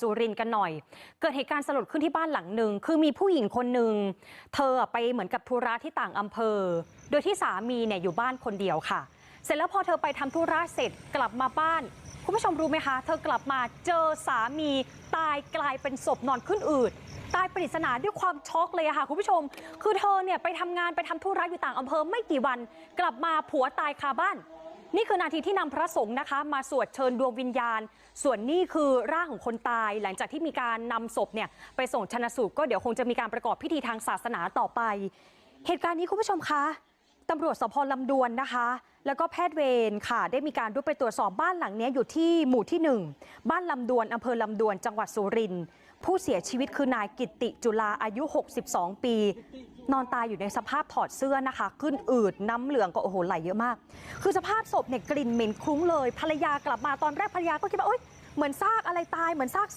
สุรินทร์กันหน่อย เกิดเหตุการณ์สลดขึ้นที่บ้านหลังหนึ่งคือมีผู้หญิงคนหนึ่งเธอไปเหมือนกับธุระที่ต่างอำเภอ โดยที่สามีเนี่ยอยู่บ้านคนเดียวค่ะ เสร็จแล้วพอเธอไปทำธุระเสร็จกลับมาบ้าน คุณผู้ชมรู้ไหมคะ เธอกลับมาเจอสามีตายกลายเป็นศพนอนขึ้นอืดตายปริศนาด้วยความช็อกเลยค่ะคุณผู้ชม คือเธอเนี่ยไปทำงานไปทำธุระอยู่ต่างอำเภอไม่กี่วัน กลับมาผัวตายคาบ้าน นี่คือนาทีที่นำพระสงฆ์นะคะ มาสวดเชิญดวงวิญญาณ ส่วนนี่คือร่างของคนตาย หลังจากที่มีการนำศพเนี่ยไปส่งชนะสูตรก็เดี๋ยวคงจะมีการประกอบพิธีทางศาสนาต่อไป เหตุการณ์นี้คุณผู้ชมคะตำรวจสพลำดวนนะคะ แล้วก็แพทย์เวรค่ะ ได้มีการรุดไปตรวจสอบบ้านหลังนี้อยู่ที่หมู่ที่หนึ่งบ้านลำดวนอำเภอลำดวนจังหวัดสุรินทร์ผู้เสียชีวิตคือนายกิตติจุลาอายุ 62 ปี นอนตายอยู่ในสภาพถอดเสื้อนะคะ ขึ้นอืดน้ำเหลืองก็โอ้โหไหลเยอะมาก คือสภาพศพเนี่ยกลิ่นเหม็นคลุ้งเลยภรรยากลับมาตอนแรกภรรยาก็คิดว่าเอ้ยเหมือนซากอะไรตายเหมือนซาก